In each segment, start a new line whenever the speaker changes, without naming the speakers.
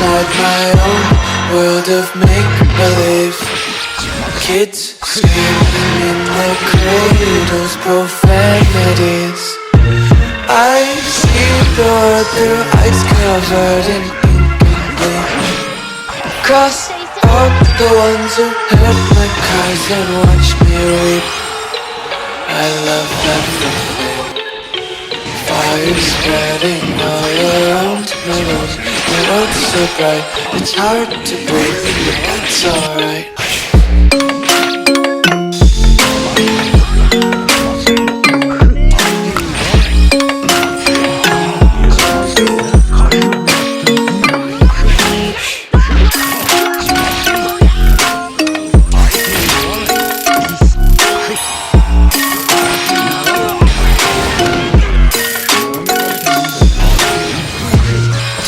inside my own world of make believe. Kids screaming in their cradles, profanities. I see the world through eyes covered in ink and bleed. Cross out the ones who heard my cries and watched me weep. I love everything. Fire spreading all around my room. So bright, it's hard to breathe, but that's alright.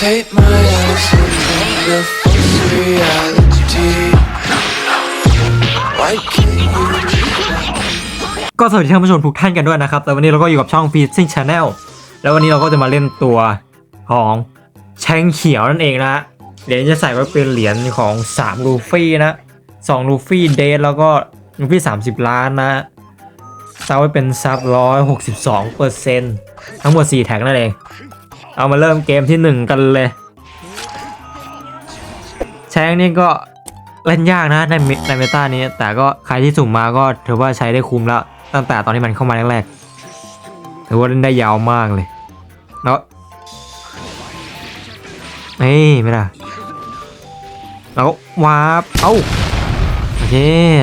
Take my the false reality. Why can't you
ก็สวัสดีท่านผู้ชมทุกท่านกันด้วยนะครับ แต่วันนี้เราก็อยู่กับช่อง f e e d i n g Channel แล้ววันนี้เราก็จะมาเล่นตัวของแชงเขียวนั่นเองนะฮะเหรียญจะใส่ไว้เป็นเหรียญของ3ลูฟี่นะ2ลูฟี่เดทแล้วก็ลูฟี่ 30 ล้านนะซับไว้เป็นซับ162เปอร์เซ็นต์ทั้งหมด 4 แท็กนั่นเอง เอามาเริ่มเกมที่ 1 กันเลย แชงนี่ก็เล่นยากนะในเมในเมตานี้ แต่ก็ใครที่สุ่มมาก็ถือว่าใช้ได้คุ้มแล้ว ตั้งแต่ตอนที่มันเข้ามาแรกๆถือว่าเล่นได้ยาวมากเลยแล้วเฮ้ยไม่ได้แล้วก็วาร์ปเอ้าโอเค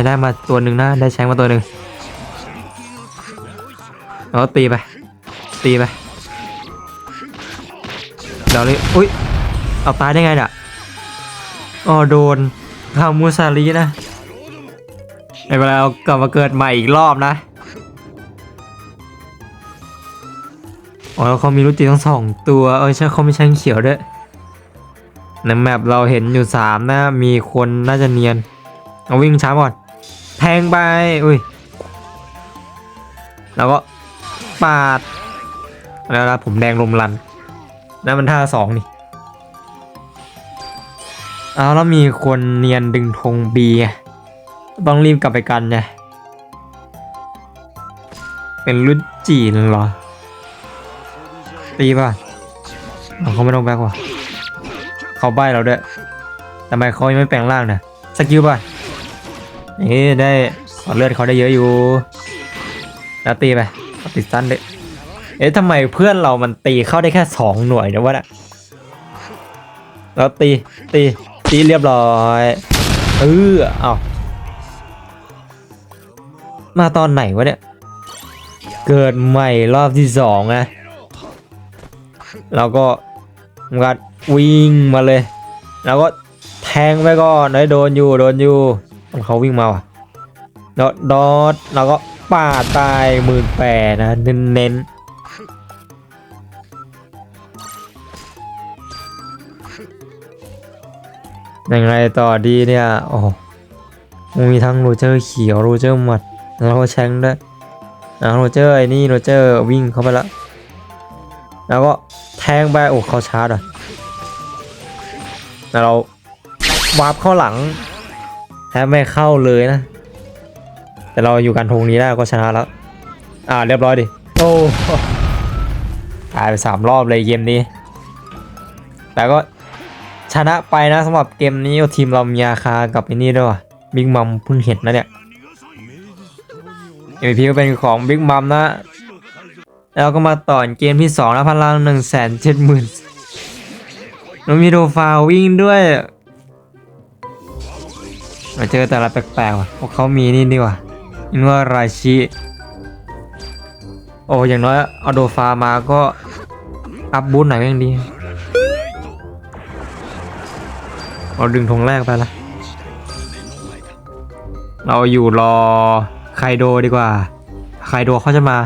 ได้มาตัวหนึ่งนะได้แชงมาตัวหนึ่งแล้วก็ตีไปตีไปเดี๋ยวเลยอุ้ยเอาตายได้ไงเนี่ย อ๋อโดนคามูซารีนะในเวลาเอากลับมาเกิดใหม่อีกรอบนะอ๋อแล้วเขามีรุจิทั้งสองตัวเออใช่เขาไม่ใช่เขียวด้วยในแมปเราเห็นอยู่สามนะมีคนน่าจะเนียน เอาวิ่งช้าก่อน แทงไป อุ้ย แล้วก็ปาด แล้วนะผมแดงลมรันนั่นมันท่าสองนี่ เอาแล้วมีคนเนียนดึงธงบีต้องรีบกลับไปกันไงเป็นรุ่นจีนเหรอ ตีป่ะเเขาไม่ต้องแบกว่ะเขาใบเราด้วยทำไมเขายังไม่แปลงร่างเนี่ยสกิลป่ะนี่ได้ขอเลือดเขาได้เยอะอยู่ แล้วตีไปติดสั้นเลยเอ๊ะทำไมเพื่อนเรามันตีเข้าได้แค่สองหน่วยนะวะนี่ยแล้วตีตี ตีเรียบร้อยเออเอามาตอนไหนวะเนี่ย เกิดใหม่รอบที่สองนะเราก็งัดวิ่งมาเลย แล้วก็แทงไปก่อนได้โดนอยู่โดนอยู่เขาวิ่งมาว่ะดอดดอดเราก็ปาดตายหมื่นแปดนะเน้นเยังไงต่อดีเนี่ยโอ้มีทั้งโรเจอร์เขียวโรเจอร์หมัดแล้วก็แชงด้วยแล้วโรเจอร์ไอ้นี่โรเจอร์วิ่งเข้าไปล้วแล้วก็แทงไปโอ้เขาชาร์จอะแล้วเราวาร์ปเข้าหลังแทบไม่เข้าเลยนะ แต่เราอยู่กันทงนี้ได้ก็ชนะแล้ว อ่าเรียบร้อยดิโอ้ตายไปสามรอบเลยเกมนี้แต่ก็ ชนะไปนะสำหรับเกมนี้ทีมเรามีอาคากับไอ้นี่ด้วยว่ะบิ๊กมัมเพิ่งเห็นนะเนี่ย MVP ก็เป็นของบิ๊กมัมนะ แล้วก็มาต่อเกมที่2แล้วพลัง1 7 0 0 0 0แล้วมีโดฟาวิ่งด้วยมาเจอแต่ละแปลกๆว่ะพวกเขามีนี่ดีว่าอินว่าราชิโอ้อย่างน้อยเอาโดฟามาก็อัพบูทหน่อยก็ยังดี เราดึงธงแรกไปละเราอยู่รอไคโดดีกว่า ไคโดเขาจะมา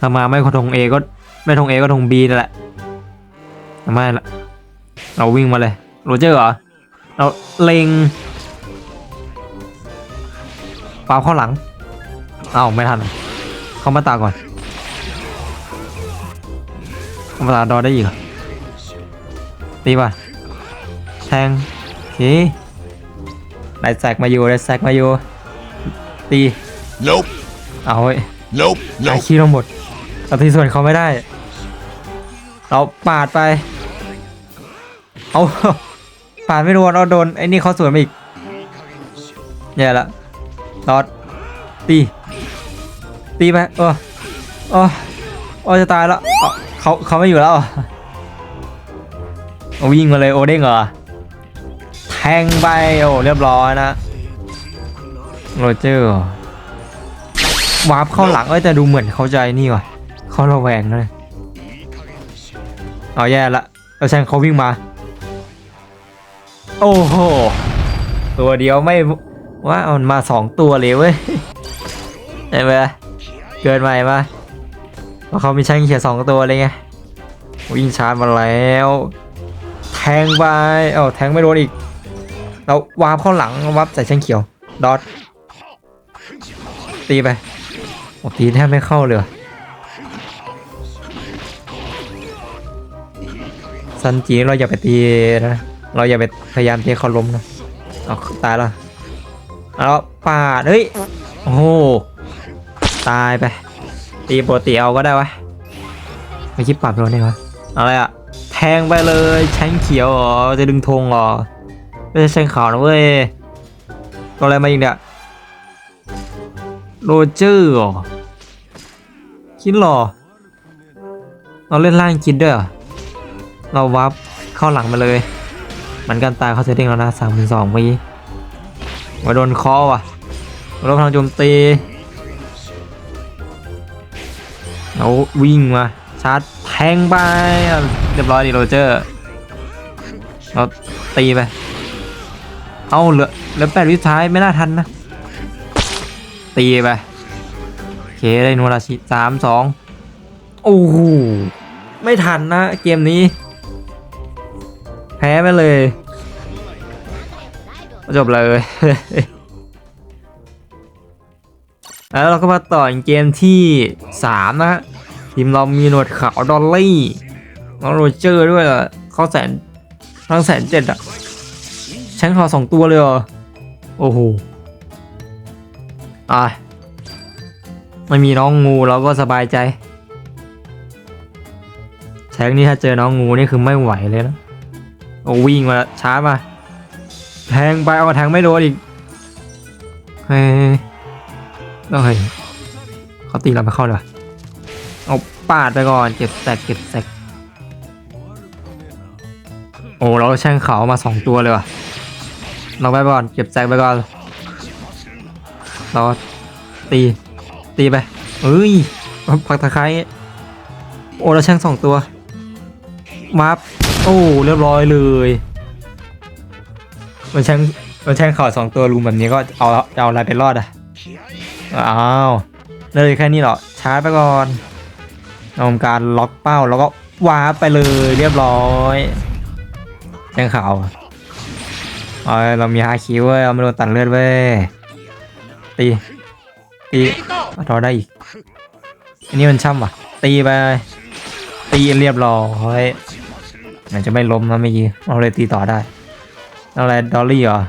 ถ้ามาไม่ธงเอก็ไม่ธงเอก็ธงบีนั่นแหละไม่ละเราวิ่งมาเลยโรเจอร์เหรอเราเล็งปาเข้าหลังเอ้าไม่ทัน เข้ามาตาก่อนเข้ามาตาดอได้อีกตีป่ะ งโอเคได้แซกมาอยู่ได้แซกมาอยู่ ตี
Nope.
เอาเว้ย
Nope.
ไอ
Nope.
คีเราหมดเราที่ส่วนเขาไม่ได้ เราปาดไป เอาปาดไม่โดนเอาโดนไอ้นี่เขาสวนมาอีกแย่ละรอดตี ตีไปเออเออโอจะตายแล้วเอาเขาเขาไม่อยู่แล้วเหรอเอาวิ่งมาเลยโอเด้งเหรอแทงไปโอ้เรียบร้อยนะโรเจอร์วาร์ปเข้าหลังเอ้ยแต่ดูเหมือนเขาใจนี่ว่ะเขาระแวงเลยเอาแย่ละแล้วแชงเขาวิ่งมา โอ้โหตัวเดียวไม่ว่าเอามันมาสองตัวเลยเว้ยเห็นไหมเกินไปปะเพราะเขามีช่งเขียสองตัวเลยไงวิ่งชาร์จมาแล้ว แทงไปเอ้าแทงไม่โดนอีก เราวาร์ปเข้าหลังวาร์ปใส่แช่งเขียว ดอทตีไปโอ้ตีแทบไม่เข้าเลยซันจีเราอย่าไปตีนะเราอย่าไปพยายามตีเขาล้มนะเอาตายแล้วเอาปาดเฮ้ยโอ้โหตายไป ตีปกติเอาก็ได้วะไม่คิดปรับโดนได้วะอะไรอะแทงไปเลยแช้งเขียวเหรอจะดึงธงเหรอ ไม่ใช่แช้งขาวนะเว้ยตัวอะไรมาอีกเนี่ยโรเจอร์หรอคิดเหรอเราเล่นล่างคิดด้วยเราวับเข้าหลังมาเลย มันกันตายเขาเซตติ้งแล้วนะสามสองเมื่อกี้มาโดนคอว่ะรบพลังโจมตีเราวิ่งมาชาร์จแทงไปเรียบร้อยดีโรเจอร์เราตีไป เอาเหลือเหลือแปดวิท้ายไม่น่าทันนะ ตีไปโอเคได้นูราชิสามสองโอ้โหไม่ทันนะเกมนี้ แพ้ไปเลย จบเลย แล้วเราก็มาต่ออเกมที่ 3นะฮะทีมเรามีหนวดขาวดอลลี่น้องโรเจอร์ด้วยอะเขาแสนทั้งแสนเจ็ดอะ แชงขาสองตัวเลยเหรอ โอ้โหอะไม่มีน้องงูเราก็สบายใจแชงนี่ถ้าเจอน้องงูนี่คือไม่ไหวเลยนะ โอ้วิ่งมาช้ามาแทงไปเอาแทงไม่โดนอีก เฮ้ยต้องเฮ้ยเขาตีเราไม่เข้าเลยเอาปาดไปก่อนเก็บแตกเก็บแตกโอ้เราแช่งเขามาสองตัวเลยว่ะ เราไปก่อน เก็บแตกไปก่อน เราตี ตีไปเอ้ยผักตะไคร้โอ้เราช่งสองตัวมาร์โอ้เรียบร้อยเลยมันแช่งมันแช่งข่าสองตัวรุมแบบนี้ก็เอาจะเอาอะไรไปรอดอะอ้าวเลยแค่นี้เหรอชาร์จไปก่อนทำการล็อกเป้าแล้วก็วาร์ปไปเลยเรียบร้อยแช่งข่า เอาเรามีฮาคิวเว้ย เอาไม่โดนตัดเลือดเว้ย ตี ตีเอได้อีก อันนี้มันช่ำว่ะ ตีไป ตีเรียบร้อยมันจะไม่ล้มนะเมื่อกี้เราเลยตีต่อได้อะไรดอลลี่เหรอ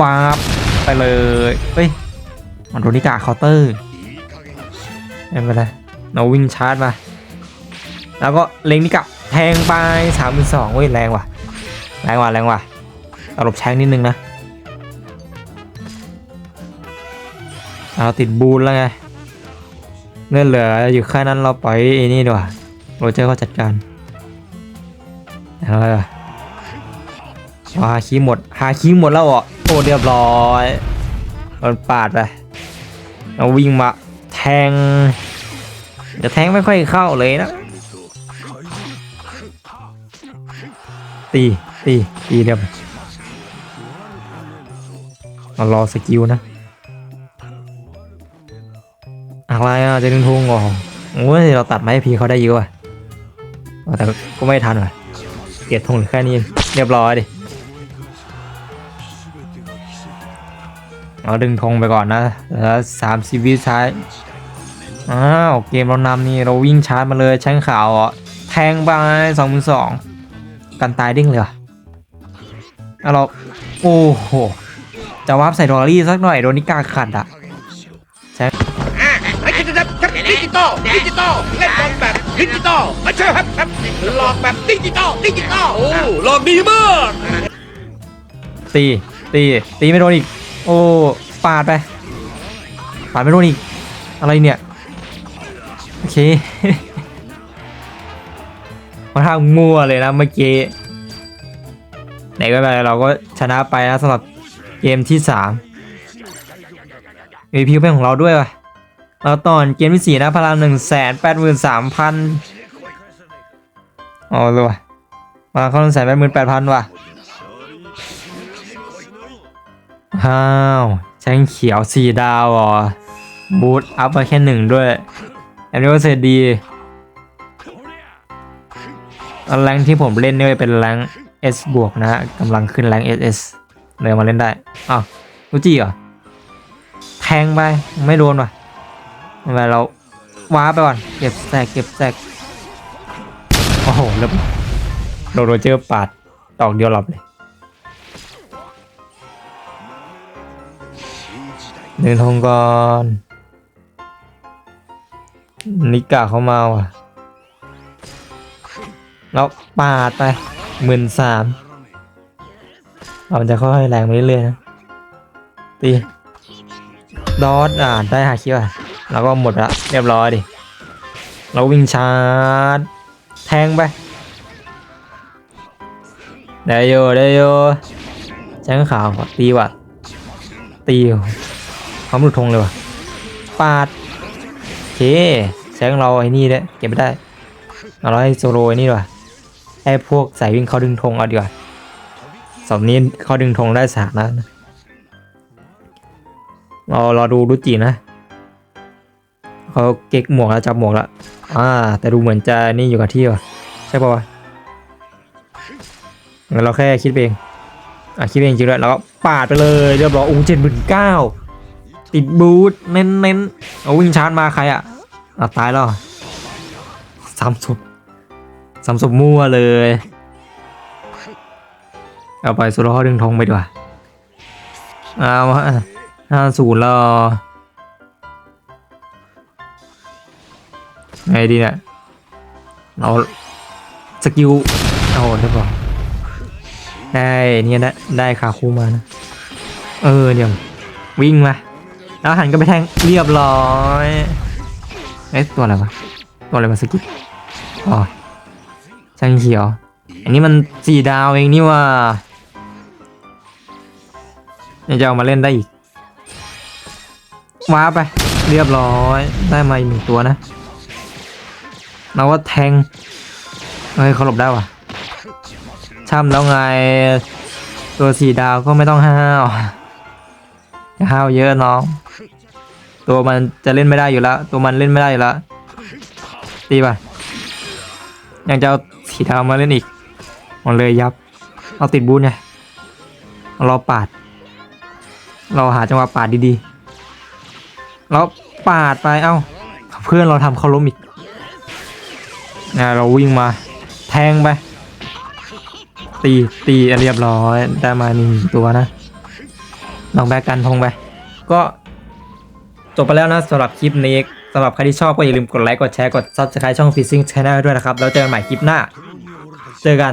วาบไปเลยเฮ้ย มันโดนิกาเคาน์เตอร์ไม่เป็นไรเราวิ่งชาร์จมา แล้วก็เล็งนิกะแทงไปสามสองเว้ยแรงว่ะ แรงว่ะแรงว่ะ ตลบแช้งนิดนึงนะเราติดบูนแล้วไงเลื่อนเหลืออยู่แค่นั้นเราปล่อยไอ้นี่ดีกว่าโรเจอร์เขาจัดการอะไรอะฮาคีหมดฮาคีหมดแล้วเหรอโอ้เรียบร้อยโดนปาดไปเราวิ่งมาแทงจะแทงไม่ค่อยเข้าเลยนะ ตีตีตีเรียบ เรารอสกิลนะอะไรอะจะดึงทุ่งเหรอโอ้ยเราตัดไม้พีเขาได้เยอะว่ะแต่ก็ไม่ทันว่ะเกียดทงหลือแค่นี้เรียบร้อยดิเราดึงธงไปก่อนนะแล้วสามสิบวิท้ายอ้าวเกมเรานำนี่เราวิ่งชาร์จมาเลยแช่งขาวอะแทงไปสองมือสองกันตายดิ้งเลยว่ะเราโอ้โห จะวาร์ปใส่ดอลลี่สักหน่อยโดนนิกาขัดอะใช่
ไอ้ดิจิตอลดิจิตอลดิจิตอลเล่นบอลแบบดิจิตอลไม่ใช่ครับครับหลอกแบบดิจิตอลดิจิตอลโอ้หลอกดีมาก
ตีตีตีไม่โดนอีก โอ้ปาดไปปาดไม่โดนอีก อะไรเนี่ย โอเคมาทางมั่วเลยนะเมื่อกี้ไหนก็ไปเราก็ชนะไปนะสำหรับ เกมที่3 MVP เป็นของเราด้วยวะเราตอนเกมที่4นะพลัง1 8 3 0 0 0อ๋อเลยว่ะพลังเขา1 8 8 0 0 0ว่ะอ้าวแชงเขียวสี่ดาวเหรอบูทอัพมาแค่หนึ่งด้วยแอมนี้ก็เสร็จดีแล้วแรงที่ผมเล่นเนี่ยเป็นแรง S บวกนะฮะกำลังขึ้นแรง SS เลยมาเล่นได้อ้าวรู้จีเหรอแทงไปไม่โดนว่ะไม่เป็นไรเราว้าไปก่อนเก็บแซกเก็บแซกโอ้โหแล้วโดนโรเจอร์ปาดดอกเดียวหลับเลยเดินทงก่อนนิกาเขามาว่ะแล้วปาดไปหมื่นสาม เราจะค่อยๆแรงไปเรื่อยๆนะ ตี ดอทอ่าได้หาคิวอะ แล้วก็หมดละเรียบร้อยดิ เราวิ่งชาร์จ แทงไป ได้โยได้โยแจ้งข่าวตีว่ะ ตีว่ะเขาหลุดธงเลยว่ะ ปาดโอเคแซงเราไอ้นี่เนี่ยเก็บไม่ได้ เอาเราให้โซโลไอ้นี่ดีกว่าให้พวกสายวิ่งเขาดึงธงเอาดีกว่า สอบนี้เขาดึงธงได้สามแล้วนะเรารอดูรุจินะเขาเก็กหมวกแล้วจับหมวกแล้วอ่า แต่ดูเหมือนจะนี่อยู่กับที่ว่ะใช่ป่าวะงั้นเราแค่คิดเองอะคิดเองจริงด้วยแล้วก็ปาดไปเลยเรียบร้อยโอ้เจ็ดหมื่นเก้าติดบูทเน้นเน้นเอาวิ่งชาร์จมาใครอะอะตายแล้วสามศพสามศพมั่วเลย เอาไปโซโล่ดึงธงไปดีกว่าเอาห้าศูนย์แล้วไงดีเนี่ยเอาสกิลเอาใช่ป่ะได้เนี่ยได้ได้ขาคู่มานะ เออเดี๋ยววิ่งมา แล้วหันก็ไปแทงเรียบร้อยเอ๊ะตัวอะไรวะตัวอะไรมาสกิปอ๋อช่างเขียว อันนี้มันสี่ดาวเองนี่ว่า ยังจะเอามาเล่นได้อีกว้าไป เรียบร้อยได้มาอีกหนึ่งตัวนะเราว่าแทงเฮ้ยเขาหลบได้ว่ะช่ำแล้วไงตัวสี่ดาวก็ไม่ต้องห้าวอย่าห้าวเยอะน้อง ตัวมันจะเล่นไม่ได้อยู่แล้วตัวมันเล่นไม่ได้อยู่แล้วตีป่ะยังจะเอาสีดาวมาเล่นอีกมันเลยยับ เอาติดบูทไงเอปาด เราหาจังหวะปาดดีๆแล้วปาดไปเอ้า เพื่อนเราทำเขาล้มอีกนะเราวิ่งมา แทงไป ตีตีเรียบร้อยได้มาหนึ่งตัวนะลองแบกกันทงไป ก็จบไปแล้วนะสำหรับคลิปนี้สำหรับใครที่ชอบก็อย่าลืมกดไลค์กดแชร์กด Subscribe ช่อง Fishing Channel ด้วยนะครับ แล้วเจอกันใหม่คลิปหน้า เจอกัน